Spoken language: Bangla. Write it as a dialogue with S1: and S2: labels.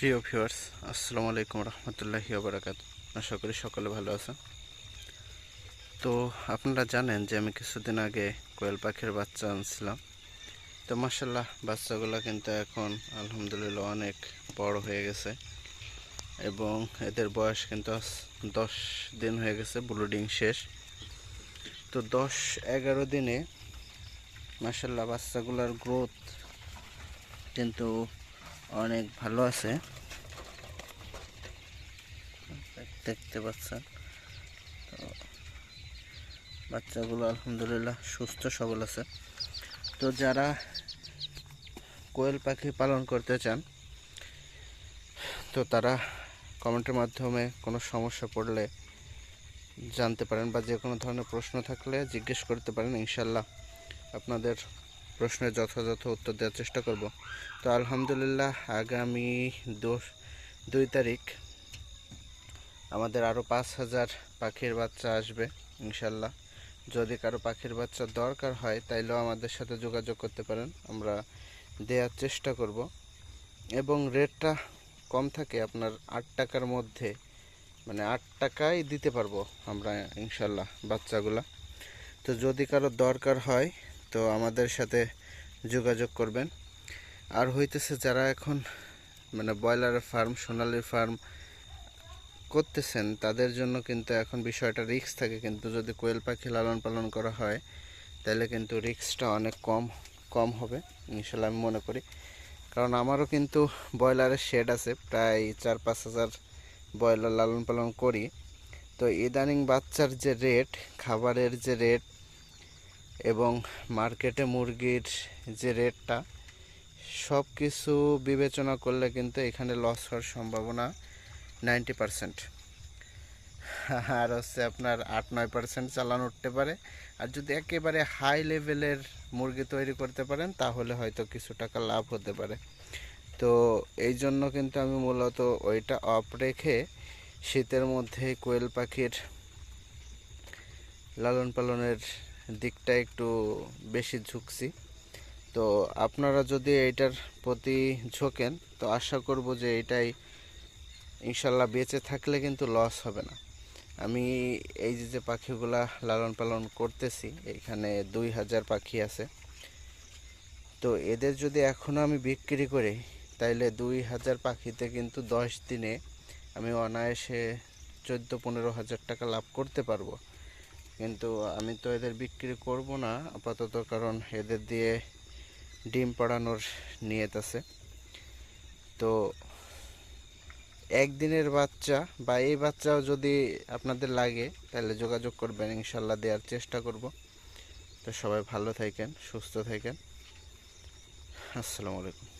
S1: প্রিয় ভিউয়ার্স, আসসালামু আলাইকুম রহমতুল্লাহি বারাকাত। আশা করি সকলে ভালো আছেন। তো আপনারা জানেন যে আমি কিছুদিন আগে কোয়েল পাখির বাচ্চা আনছিলাম। তো মাসাল্লাহ বাচ্চাগুলো কিন্তু এখন আলহামদুলিল্লাহ অনেক বড় হয়ে গেছে এবং এদের বয়স কিন্তু দশ দিন হয়ে গেছে, ব্লুডিং শেষ। তো দশ এগারো দিনে মাসাল্লাহ বাচ্চাগুলোর গ্রোথ কিন্তু অনেক ভালো আছে। দেখতে পাচ্ছেন। তো বাচ্চাগুলো আলহামদুলিল্লাহ সুস্থ সবল আছে। তো যারা কোয়েল পাখি পালন করতে চান, তো তারা কমেন্টের মাধ্যমে কোনো সমস্যা পড়লে জানতে পারেন বা যে কোনো ধরনের প্রশ্ন থাকলে জিজ্ঞেস করতে পারেন। ইনশাল্লাহ আপনাদের প্রশ্নের যথাযথ উত্তর দেওয়ার চেষ্টা করব। তো আলহামদুলিল্লাহ, আগামী দুই তারিখ আমাদের আরও পাঁচ হাজার পাখির বাচ্চা আসবে, ইনশাল্লাহ। যদি কারও পাখির বাচ্চা দরকার হয়, তাইলেও আমাদের সাথে যোগাযোগ করতে পারেন। আমরা দেওয়ার চেষ্টা করব। এবং রেটটা কম থাকে, আপনার আট টাকার মধ্যে মানে আট টাকায় দিতে পারব আমরা, ইনশাল্লাহ, বাচ্চাগুলা। তো যদি কারও দরকার হয় তো আমাদের সাথে যোগাযোগ করবেন। আর হইতেছে যারা এখন মানে ব্রয়লারের ফার্ম, সোনালির ফার্ম করতেছেন, তাদের জন্য কিন্তু এখন বিষয়টা রিস্ক থাকে। কিন্তু যদি কোয়েল পাখি লালন পালন করা হয়, তাহলে কিন্তু রিস্কটা অনেক কম কম হবে ইনশাল্লাহ আমি মনে করি। কারণ আমারও কিন্তু ব্রয়লারের শেড আছে, প্রায় চার পাঁচ হাজার ব্রয়লার লালন পালন করি। তো ইদানিং বাচ্চার যে রেট খাবারের যে রেট এবং মার্কেটে মুরগির যে রেটটা সব কিছু বিবেচনা করলে কিন্তু এখানে লস হওয়ার সম্ভাবনা নাইনটি পারসেন্ট আর হচ্ছে আপনার আট নয় পার্সেন্ট চালান উঠতে পারে। আর যদি একেবারে হাই লেভেলের মুরগি তৈরি করতে পারেন, তাহলে হয়তো কিছু টাকা লাভ হতে পারে। তো এই জন্য কিন্তু আমি মূলত ওইটা অফ রেখে শীতের মধ্যে কোয়েল পাখির লালন পালনের দিকটা একটু বেশি ঝুঁকছি। তো আপনারা যদি এইটার প্রতি ঝোঁকেন, তো আশা করব যে এটাই ইনশাল্লাহ বেঁচে থাকলে কিন্তু লস হবে না। আমি এই যে যে পাখিগুলা লালন পালন করতেছি, এখানে দুই হাজার পাখি আছে। তো এদের যদি এখনও আমি বিক্রি করি, তাইলে দুই হাজার পাখিতে কিন্তু দশ দিনে আমি অনায়াসে চোদ্দ পনেরো হাজার টাকা লাভ করতে পারব। কিন্তু আমি তো এদের বিক্রি করব না, আপাতত কারণ এদের দিয়ে ডিম পাড়ানোর নিয়ত আছে। তো একদিনের বাচ্চা বা এই বাচ্চাও যদি আপনাদের লাগে, তাহলে যোগাযোগ করবেন, ইনশাল্লাহ দেওয়ার চেষ্টা করব। তো সবাই ভালো থাকেন, সুস্থ থাকেন। আসসালামু আলাইকুম।